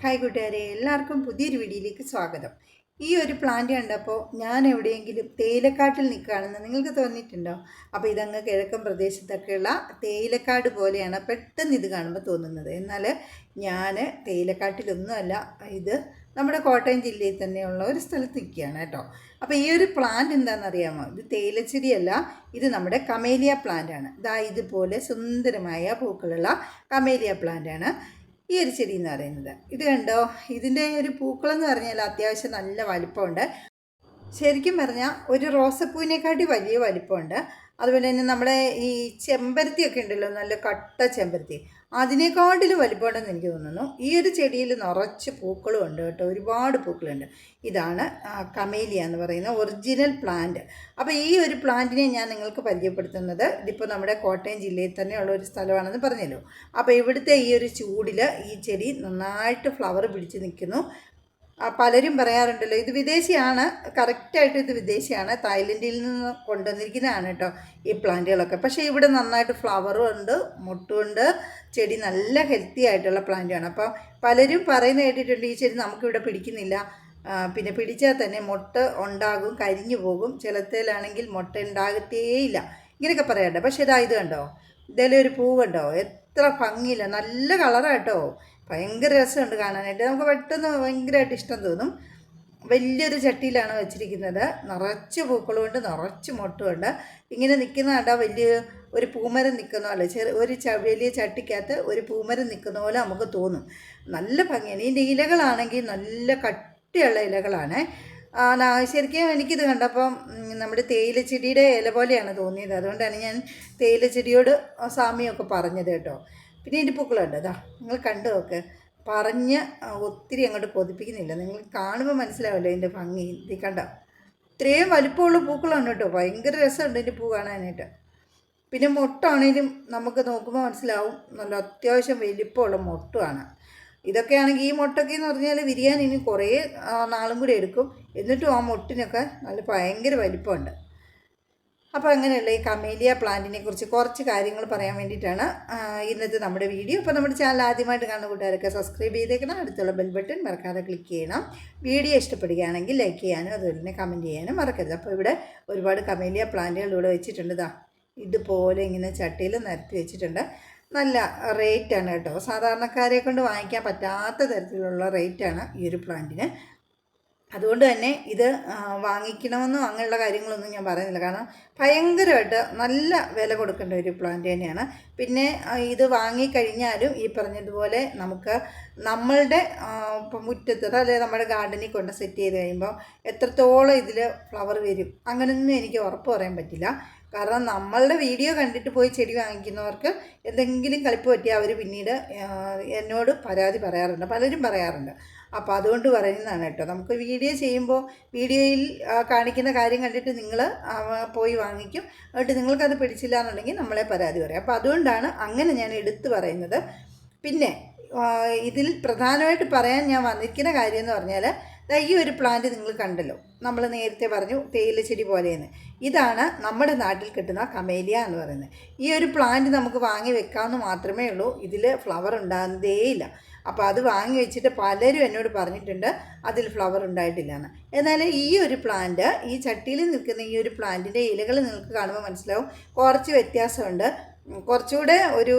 Hi കൂട്ടുകാരെ. എല്ലാവർക്കും പുതിയൊരു വീഡിയോയിലേക്ക് സ്വാഗതം. ഈ ഒരു പ്ലാന്റ് കണ്ടപ്പോൾ ഞാൻ എവിടെയെങ്കിലും തേയിലക്കാട്ടിൽ നിൽക്കുകയാണെന്ന് നിങ്ങൾക്ക് തോന്നിയിട്ടുണ്ടോ? അപ്പോൾ ഇതങ്ങ് കിഴക്കൻ പ്രദേശത്തൊക്കെയുള്ള തേയിലക്കാട് പോലെയാണ് പെട്ടെന്ന് ഇത് കാണുമ്പോൾ തോന്നുന്നത്. എന്നാൽ ഞാൻ തേയിലക്കാട്ടിലൊന്നുമല്ല. ഇത് നമ്മുടെ കോട്ടയം ജില്ലയിൽ തന്നെയുള്ള ഒരു സ്ഥലത്ത് നിൽക്കുകയാണ് കേട്ടോ. അപ്പോൾ ഈ ഒരു പ്ലാന്റ് എന്താണെന്നറിയാമോ? ഇത് തേയിലച്ചെടിയല്ല. ഇത് നമ്മുടെ കമേലിയ പ്ലാന്റ് ആണ്. ഇതാ ഇതുപോലെ സുന്ദരമായ പൂക്കളുള്ള കമേലിയ പ്ലാന്റ് ആണ്. ഈ ഒരു ചെടി എന്ന് പറയുന്നത്. ഇത് കണ്ടോ? ഇതിന്റെ ഒരു പൂക്കളെന്ന് പറഞ്ഞാൽ അത്യാവശ്യം നല്ല വലിപ്പമുണ്ട്. ശരിക്കും പറഞ്ഞാൽ ഒരു റോസപ്പൂവിനെക്കാട്ടി വലിയ വലിപ്പമുണ്ട്. അതുപോലെ തന്നെ നമ്മുടെ ഈ ചെമ്പരത്തിയൊക്കെ ഉണ്ടല്ലോ നല്ല കട്ട ചെമ്പരത്തി. അതിനേക്കാട്ടിലും വലിപ്പമുണ്ടെന്ന് എനിക്ക് തോന്നുന്നു. ഈ ഒരു ചെടിയിൽ നിറച്ച് പൂക്കളും ഉണ്ട് കേട്ടോ ഒരുപാട് പൂക്കളുണ്ട്. ഇതാണ് കമേലിയ എന്ന് പറയുന്ന ഒറിജിനൽ പ്ലാന്റ്. അപ്പോൾ ഈ ഒരു പ്ലാന്റിനെ ഞാൻ നിങ്ങൾക്ക് പരിചയപ്പെടുത്തുന്നത് ഇതിപ്പോൾ നമ്മുടെ കോട്ടയം ജില്ലയിൽ തന്നെയുള്ള ഒരു സ്ഥലമാണെന്ന് പറഞ്ഞല്ലോ. അപ്പോൾ ഇവിടുത്തെ ഈ ഒരു ചൂടിൽ ഈ ചെടി നന്നായിട്ട് ഫ്ലവർ പിടിച്ച് നിൽക്കുന്നു. പലരും പറയാറുണ്ടല്ലോ ഇത് വിദേശിയാണ് കറക്റ്റായിട്ട് ഇത് വിദേശിയാണ് തായ്ലൻഡിൽ നിന്ന് കൊണ്ടുവന്നിരിക്കുന്നതാണ് കേട്ടോ ഈ പ്ലാന്റുകളൊക്കെ. പക്ഷേ ഇവിടെ നന്നായിട്ട് ഫ്ലവറും ഉണ്ട് മുട്ടുണ്ട് ചെടി നല്ല ഹെൽത്തി ആയിട്ടുള്ള പ്ലാന്റാണ്. അപ്പോൾ പലരും പറയുന്ന കേട്ടിട്ടുണ്ട് ഈ ചെടി നമുക്കിവിടെ പിടിക്കുന്നില്ല. പിന്നെ പിടിച്ചാൽ തന്നെ മുട്ട ഉണ്ടാകും കരിഞ്ഞു പോകും. ചിലത്തേലാണെങ്കിൽ മുട്ട ഉണ്ടാകത്തേയില്ല. ഇങ്ങനെയൊക്കെ പറയാറുണ്ട്. പക്ഷേ ഇതാ ഇത് കണ്ടോ? ഇതിലൊരു പൂവുണ്ടോ കണ്ടോ? എത്ര ഭംഗിയില്ല. നല്ല കളറാട്ടോ ഭയങ്കര രസമുണ്ട് കാണാനായിട്ട്. നമുക്ക് പെട്ടെന്ന് ഭയങ്കരമായിട്ട് ഇഷ്ടം തോന്നും. വലിയൊരു ചട്ടിയിലാണ് വെച്ചിരിക്കുന്നത്. നിറച്ച് പൂക്കളുമുണ്ട് നിറച്ച് മുട്ടുമുണ്ട്. ഇങ്ങനെ നിൽക്കുന്ന കണ്ടാൽ വലിയ ഒരു പൂമരം നിൽക്കുന്ന പോലെ ചെറിയ ഒരു ച വലിയ ചട്ടിക്കകത്ത് ഒരു പൂമരം നിൽക്കുന്ന പോലെ നമുക്ക് തോന്നും. നല്ല ഭംഗിയാണ്. ഇതിന്റെ ഇലകളാണെങ്കിൽ നല്ല കട്ടിയുള്ള ഇലകളാണ്. ശരിക്കും എനിക്കിത് കണ്ടപ്പം നമ്മുടെ തേയിലച്ചെടിയുടെ ഇല പോലെയാണ് തോന്നിയത്. അതുകൊണ്ടാണ് ഞാൻ തേയിലച്ചെടിയോട് സാമ്യമൊക്കെ പറഞ്ഞത് കേട്ടോ. പിന്നെ ഇതിന്റെ പൂക്കളുണ്ട്. അതാ നിങ്ങൾ കണ്ടു നോക്ക്. പറഞ്ഞ് ഒത്തിരി അങ്ങോട്ട് കൊതിപ്പിക്കുന്നില്ല നിങ്ങൾ കാണുമ്പോൾ മനസ്സിലാവില്ല ഇതിന്റെ ഭംഗി? ഇത് കണ്ട? ഇത്രയും വലിപ്പമുള്ള പൂക്കളാണ് കേട്ടോ. ഭയങ്കര രസമുണ്ട് ഇതിന്റെ പൂ കാണാനായിട്ട്. പിന്നെ മുട്ടാണേലും നമുക്ക് നോക്കുമ്പോൾ മനസ്സിലാവും. നല്ല അത്യാവശ്യം വലിപ്പമുള്ള മുട്ടുമാണ്. ഇതൊക്കെയാണെങ്കിൽ ഈ മുട്ടൊക്കെ എന്ന് പറഞ്ഞാൽ വിരിയാൻ ഇനി കുറേ നാളും കൂടി എടുക്കും. എന്നിട്ടും ആ മുട്ടിനൊക്കെ നല്ല ഭയങ്കര വലിപ്പമുണ്ട്. അപ്പോൾ അങ്ങനെയുള്ള ഈ കമേലിയ പ്ലാന്റിനെ കുറിച്ച് കുറച്ച് കാര്യങ്ങൾ പറയാൻ വേണ്ടിയിട്ടാണ് ഇന്നത്തെ നമ്മുടെ വീഡിയോ. അപ്പോൾ നമ്മുടെ ചാനൽ ആദ്യമായിട്ട് കാണുന്ന കൂട്ടുകാരൊക്കെ സബ്സ്ക്രൈബ് ചെയ്തേക്കണം. അടുത്തുള്ള ബെൽ ബട്ടൺ മറക്കാതെ ക്ലിക്ക് ചെയ്യണം. വീഡിയോ ഇഷ്ടപ്പെടുകയാണെങ്കിൽ ലൈക്ക് ചെയ്യാനും അതുപോലെ തന്നെ കമന്റ് ചെയ്യാനും മറക്കരുത്. അപ്പോൾ ഇവിടെ ഒരുപാട് കമേലിയ പ്ലാന്റുകൾ ഇവിടെ വെച്ചിട്ടുണ്ട്. ഇതാ ഇതുപോലെ ഇങ്ങനെ ചട്ടിയിൽ നിരത്തി വെച്ചിട്ടുണ്ട്. നല്ല റേറ്റാണ് കേട്ടോ. സാധാരണക്കാരെ കൊണ്ട് വാങ്ങിക്കാൻ പറ്റാത്ത തരത്തിലുള്ള റേറ്റാണ് ഈ ഒരു പ്ലാന്റിന്. അതുകൊണ്ട് തന്നെ ഇത് വാങ്ങിക്കണമെന്നോ അങ്ങനെയുള്ള കാര്യങ്ങളൊന്നും ഞാൻ പറയുന്നില്ല. കാരണം ഭയങ്കരമായിട്ട് നല്ല വില കൊടുക്കേണ്ട ഒരു പ്ലാന്റ് തന്നെയാണ്. പിന്നെ ഇത് വാങ്ങിക്കഴിഞ്ഞാലും ഈ പറഞ്ഞതുപോലെ നമുക്ക് നമ്മളുടെ മുറ്റത്ത് അല്ലെങ്കിൽ നമ്മുടെ ഗാർഡനിൽ കൊണ്ട് സെറ്റ് ചെയ്ത് കഴിയുമ്പോൾ എത്രത്തോളം ഇതിൽ ഫ്ലവർ വരും അങ്ങനെയൊന്നും എനിക്ക് ഉറപ്പ് പറയാൻ പറ്റില്ല. കാരണം നമ്മളുടെ വീഡിയോ കണ്ടിട്ട് പോയി ചെടി വാങ്ങിക്കുന്നവർക്ക് എന്തെങ്കിലും കളിപ്പ് പറ്റിയാൽ അവർ പിന്നീട് എന്നോട് പരാതി പറയാറുണ്ട്. പലരും പറയാറുണ്ട്. അപ്പോൾ അതുകൊണ്ട് പറയുന്നതാണ് കേട്ടോ. നമുക്ക് വീഡിയോ ചെയ്യുമ്പോൾ വീഡിയോയിൽ കാണിക്കുന്ന കാര്യം കണ്ടിട്ട് നിങ്ങൾ പോയി വാങ്ങിക്കും. എന്നിട്ട് നിങ്ങൾക്കത് പിടിച്ചില്ല എന്നുണ്ടെങ്കിൽ നമ്മളെ പരാതി പറയും. അപ്പോൾ അതുകൊണ്ടാണ് അങ്ങനെ ഞാൻ എടുത്തു പറയുന്നത്. പിന്നെ ഇതിൽ പ്രധാനമായിട്ട് പറയാൻ ഞാൻ വന്നിരിക്കുന്ന കാര്യം എന്ന് പറഞ്ഞാൽ ഈ ഒരു പ്ലാന്റ് നിങ്ങൾ കണ്ടല്ലോ. നമ്മൾ നേരത്തെ പറഞ്ഞു തേയില ചെടി പോലെയെന്ന്. ഇതാണ് നമ്മുടെ നാട്ടിൽ കിട്ടുന്ന കമേലിയ എന്ന് പറയുന്നത്. ഈ ഒരു പ്ലാന്റ് നമുക്ക് വാങ്ങി വെക്കാമെന്ന് മാത്രമേ ഉള്ളൂ. ഇതിൽ ഫ്ലവർ ഉണ്ടാകുന്നതേയില്ല. അപ്പോൾ അത് വാങ്ങി വെച്ചിട്ട് പലരും എന്നോട് പറഞ്ഞിട്ടുണ്ട് അതിൽ ഫ്ലവർ ഉണ്ടായിട്ടില്ല എന്ന് എന്നാൽ ഈ ഒരു പ്ലാന്റ് ഈ ചട്ടിയിൽ നിൽക്കുന്ന ഈ ഒരു പ്ലാന്റിന്റെ ഇലകൾ നിങ്ങൾക്ക് കാണുമ്പോൾ മനസ്സിലാവും. കുറച്ച് വ്യത്യാസമുണ്ട്. കുറച്ചുകൂടെ ഒരു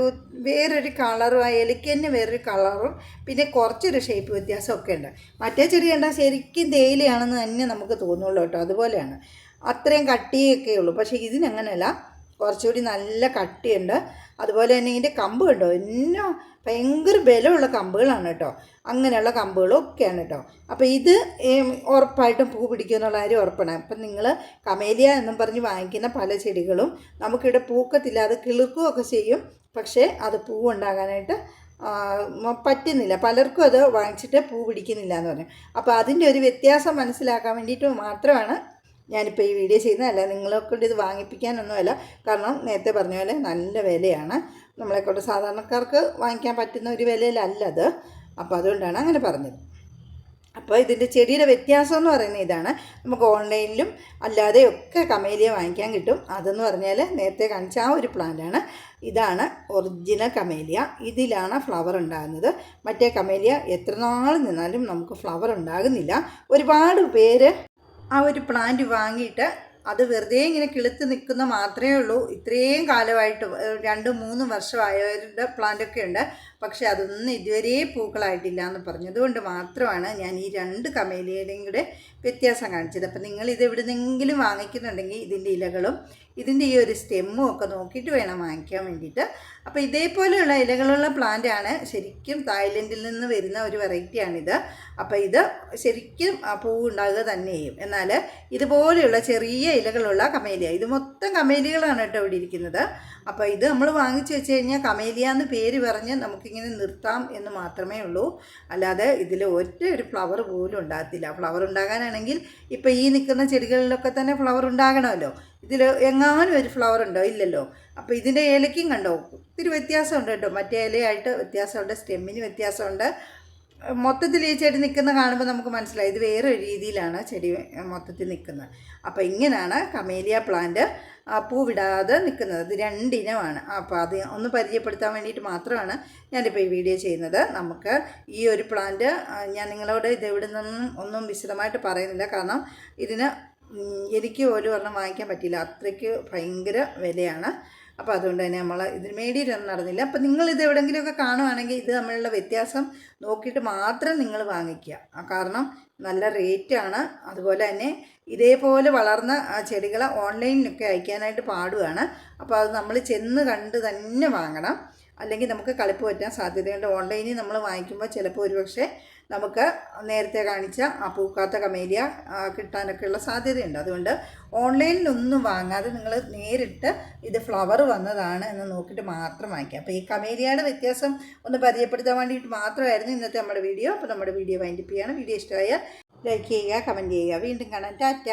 വേറൊരു കളറും ആ ഇലയ്ക്ക് തന്നെ വേറൊരു കളറും പിന്നെ കുറച്ചൊരു ഷേപ്പ് വ്യത്യാസമൊക്കെ ഉണ്ട്. മറ്റേ ചെടി കണ്ടാൽ ശരിക്കും തേയിലയാണെന്ന് തന്നെ നമുക്ക് തോന്നുള്ളൂ കേട്ടോ. അതുപോലെയാണ്. അത്രയും കട്ടിയൊക്കെ ഉള്ളൂ. പക്ഷേ ഇതിനങ്ങനെയല്ല കുറച്ചുകൂടി നല്ല കട്ടിയുണ്ട്. അതുപോലെ തന്നെ ഇതിന്റെ കമ്പ് കണ്ടോ? എന്നാ ഭയങ്കര ബലമുള്ള കമ്പുകളാണ് കേട്ടോ. അങ്ങനെയുള്ള കമ്പുകളും ഒക്കെയാണ് കേട്ടോ. അപ്പോൾ ഇത് ഉറപ്പായിട്ടും പൂ പിടിക്കുമെന്നുള്ള കാര്യം ഉറപ്പാണ്. അപ്പം നിങ്ങൾ കമേലിയ എന്നും പറഞ്ഞ് വാങ്ങിക്കുന്ന പല ചെടികളും നമുക്കിവിടെ പൂക്കത്തില്ല അത് കിളിർക്കുകയൊക്കെ ചെയ്യും. പക്ഷേ അത് പൂ ഉണ്ടാകാനായിട്ട് പറ്റുന്നില്ല. പലർക്കും അത് വാങ്ങിച്ചിട്ട് പൂ പിടിക്കുന്നില്ല എന്ന് പറയും അപ്പോൾ അതിന്റെ ഒരു വ്യത്യാസം മനസ്സിലാക്കാൻ വേണ്ടിയിട്ട് മാത്രമാണ് ഞാനിപ്പോൾ ഈ വീഡിയോ ചെയ്യുന്നതല്ല അല്ല നിങ്ങളെ ഇത് വാങ്ങിപ്പിക്കാനൊന്നുമല്ല. കാരണം നേരത്തെ പറഞ്ഞ പോലെ നല്ല വിലയാണ്. നമ്മളെക്കൊണ്ട് സാധാരണക്കാർക്ക് വാങ്ങിക്കാൻ പറ്റുന്ന ഒരു വിലയിലല്ല അത്. അപ്പോൾ അതുകൊണ്ടാണ് അങ്ങനെ പറഞ്ഞത്. അപ്പോൾ ഇതിന്റെ ചെടിയുടെ വ്യത്യാസം എന്ന് പറയുന്നത് ഇതാണ്. നമുക്ക് ഓൺലൈനിലും അല്ലാതെയൊക്കെ കമേലിയ വാങ്ങിക്കാൻ കിട്ടും. അതെന്ന് പറഞ്ഞാൽ നേരത്തെ കാണിച്ച ആ ഒരു പ്ലാന്റാണ് ഇതാണ് ഒറിജിനൽ കമേലിയ. ഇതിലാണ് ഫ്ലവർ ഉണ്ടാകുന്നത്. മറ്റേ കമേലിയ എത്ര നാൾ നിന്നാലും നമുക്ക് ഫ്ലവർ ഉണ്ടാകുന്നില്ല. ഒരുപാട് പേര് ആ ഒരു പ്ലാന്റ് വാങ്ങിയിട്ട് അത് വെറുതെ ഇങ്ങനെ കിളുത്ത് നിൽക്കുന്ന മാത്രമേ ഉള്ളൂ. ഇത്രയും കാലമായിട്ട് രണ്ട് മൂന്ന് വർഷമായവരുടെ പ്ലാന്റൊക്കെ ഉണ്ട്. പക്ഷേ അതൊന്നും ഇതുവരെ പൂക്കളായിട്ടില്ല എന്ന് പറഞ്ഞതുകൊണ്ട് മാത്രമാണ് ഞാൻ ഈ രണ്ട് കമേലിയുടെയും കൂടെ വ്യത്യാസം കാണിച്ചത്. അപ്പം നിങ്ങൾ ഇത് എവിടെ നിന്നെങ്കിലും വാങ്ങിക്കുന്നുണ്ടെങ്കിൽ ഇതിന്റെ ഇലകളും ഇതിന്റെ ഈ ഒരു സ്റ്റെമ്മും ഒക്കെ നോക്കിയിട്ട് വേണം വാങ്ങിക്കാൻ വേണ്ടിയിട്ട്. അപ്പോൾ ഇതേപോലെയുള്ള ഇലകളുള്ള പ്ലാന്റ് ആണ് ശരിക്കും തായ്ലൻഡിൽ നിന്ന് വരുന്ന ഒരു വെറൈറ്റിയാണിത് അപ്പോൾ ഇത് ശരിക്കും പൂ ഉണ്ടാകുക തന്നെ ചെയ്യും എന്നാൽ ഇതുപോലെയുള്ള ചെറിയ ഇലകളുള്ള കമേലിയ ഇത് മൊത്തം കമേലികളാണ് കേട്ടോ ഇവിടെ ഇരിക്കുന്നത്. അപ്പോൾ ഇത് നമ്മൾ വാങ്ങിച്ചു വെച്ച് കഴിഞ്ഞാൽ കമേലിയ എന്ന് പേര് പറഞ്ഞ് നമുക്കിങ്ങനെ നിർത്താം എന്ന് മാത്രമേ ഉള്ളൂ. അല്ലാതെ ഇതിൽ ഒറ്റ ഒരു ഫ്ലവർ പോലും ഉണ്ടാകത്തില്ല. ഫ്ലവർ ഉണ്ടാകാനാണെങ്കിൽ ഇപ്പോൾ ഈ നിൽക്കുന്ന ചെടികളിലൊക്കെ തന്നെ ഫ്ലവർ ഉണ്ടാകണമല്ലോ. ഇതിൽ എങ്ങാനും ഒരു ഫ്ലവർ ഉണ്ടോ? ഇല്ലല്ലോ. അപ്പോൾ ഇതിന്റെ ഇലയ്ക്കും കണ്ടോ? ഒത്തിരി വ്യത്യാസമുണ്ട് കേട്ടോ. മറ്റേ ഇലയായിട്ട് വ്യത്യാസമുണ്ട് സ്റ്റെമ്മിന് വ്യത്യാസമുണ്ട്. മൊത്തത്തിൽ ഈ ചെടി നിൽക്കുന്ന കാണുമ്പോൾ നമുക്ക് മനസ്സിലായി. ഇത് വേറൊരു രീതിയിലാണ് ചെടി മൊത്തത്തിൽ നിൽക്കുന്നത് അപ്പോൾ ഇങ്ങനെയാണ് കമേലിയ പ്ലാന്റ് പൂവിടാതെ നിൽക്കുന്നത്. ഇത് രണ്ടിനമാണ്. അപ്പോൾ അത് ഒന്ന് പരിചയപ്പെടുത്താൻ വേണ്ടിയിട്ട് മാത്രമാണ് ഞാനിപ്പോൾ ഈ വീഡിയോ ചെയ്യുന്നത്. നമുക്ക് ഈ ഒരു പ്ലാന്റ് ഞാൻ നിങ്ങളോട് ഇത് എവിടെ നിന്നും ഒന്നും വിശദമായിട്ട് പറയുന്നില്ല. കാരണം ഇതിന് എനിക്ക് ഒരു ഒരെണ്ണം വാങ്ങിക്കാൻ പറ്റിയില്ല. അത്രയ്ക്ക് ഭയങ്കര വിലയാണ്. അപ്പോൾ അതുകൊണ്ട് തന്നെ നമ്മൾ ഇതിന് മേടിയിട്ടൊന്നും നടന്നില്ല. അപ്പോൾ നിങ്ങൾ ഇത് എവിടെയെങ്കിലുമൊക്കെ കാണുവാണെങ്കിൽ ഇത് തമ്മിലുള്ള വ്യത്യാസം നോക്കിയിട്ട് മാത്രം നിങ്ങൾ വാങ്ങിക്കുക. കാരണം നല്ല റേറ്റാണ് അതുപോലെ തന്നെ ഇതേപോലെ വളർന്ന ആ ചെടികൾ ഓൺലൈനിലൊക്കെ അയക്കാനായിട്ട് പാടുകയാണ് അപ്പോൾ അത് നമ്മൾ ചെന്ന് കണ്ട് തന്നെ വാങ്ങണം. അല്ലെങ്കിൽ നമുക്ക് കളിപ്പ് പറ്റാൻ സാധ്യതയുണ്ട്. ഓൺലൈനിൽ നമ്മൾ വാങ്ങിക്കുമ്പോൾ ചിലപ്പോൾ ഒരുപക്ഷെ നമുക്ക് നേരത്തെ കാണിച്ച ആ പൂക്കാത്ത കമേലിയ കിട്ടാനൊക്കെയുള്ള സാധ്യതയുണ്ട്. അതുകൊണ്ട് ഓൺലൈനിലൊന്നും വാങ്ങാതെ നിങ്ങൾ നേരിട്ട് ഇത് ഫ്ലവർ വന്നതാണ് എന്ന് നോക്കിയിട്ട് മാത്രം വാങ്ങിക്കുക. അപ്പോൾ ഈ കമേലിയയുടെ വ്യത്യാസം ഒന്ന് പരിചയപ്പെടുത്താൻ വേണ്ടിയിട്ട് മാത്രമായിരുന്നു ഇന്നത്തെ നമ്മുടെ വീഡിയോ. അപ്പോൾ നമ്മുടെ വീഡിയോ വൈൻഡപ്പ് ചെയ്യണം. വീഡിയോ ഇഷ്ടമായ ലൈക്ക് ചെയ്യുക കമന്റ് ചെയ്യുക. വീണ്ടും കാണാം. ടാറ്റ.